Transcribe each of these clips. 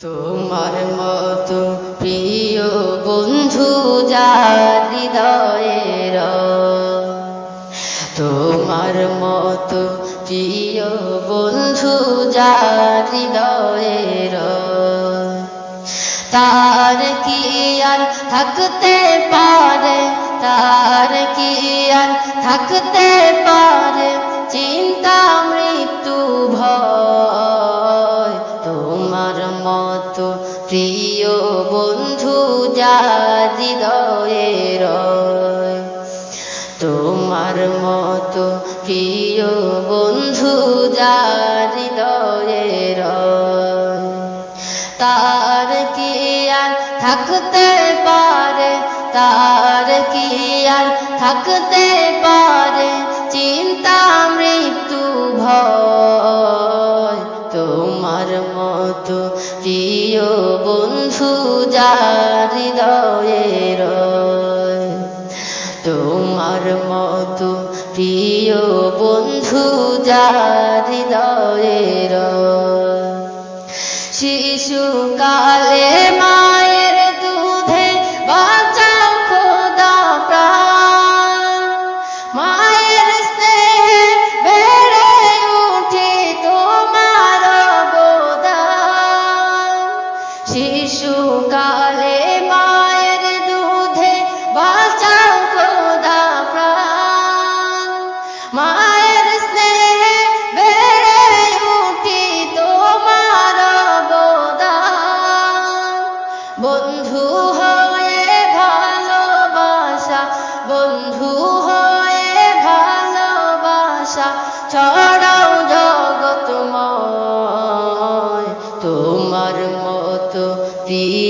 তোমার মতো প্রিয় বন্ধু যার হৃদয়ের তোমার মতো প্রিয় বন্ধু যার হৃদয়ের তার কি আর থাকতে পারে? তার কি আর থাকতে পারে? চিন্তা, মৃত্যু, ভয়। তোমার মতো প্রিয় বন্ধু যার হৃদয়ের তোমার মতো প্রিয় বন্ধু যার থাকতে পারে, তার কি আর থাকতে পারে? চিন্তা, মৃত্যু, ভয়। তোমার মতো প্রিয় বন্ধু যার হৃদয়ের তোমার মতো প্রিয় বন্ধু যার হৃদয়ের শিশুকালে মায়ের মায়ের বেড়ে শিশুকালে মায়ের দুধে খোদা মায়ের বেড়ে বন্ধু হয়ে ভালোবাসা বন্ধু ছড়াও জগতময় তোমার মতো প্রিয়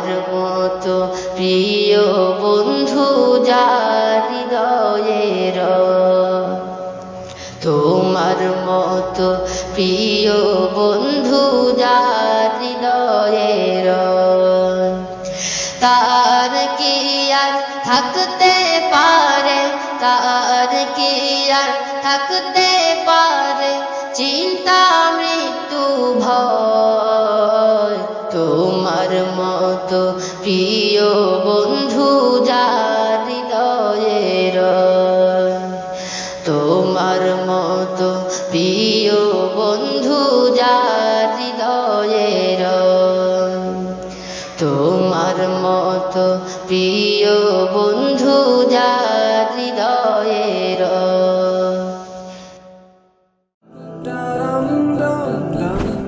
তোমার মতো প্রিয় বন্ধু, যার হৃদয়ের তোমার মতো প্রিয় বন্ধু, যার হৃদয়ের তার কি আর থাকতে পারে? তার কি আর থাকতে পারে? চিন্তা, মৃত্যু, ভয়। প্রিয় বন্ধু যার দয়ের। তোমার মতো প্রিয় বন্ধু যার দয়ের। তোমার মতো প্রিয় বন্ধু যার দয়ের। Dum dum dum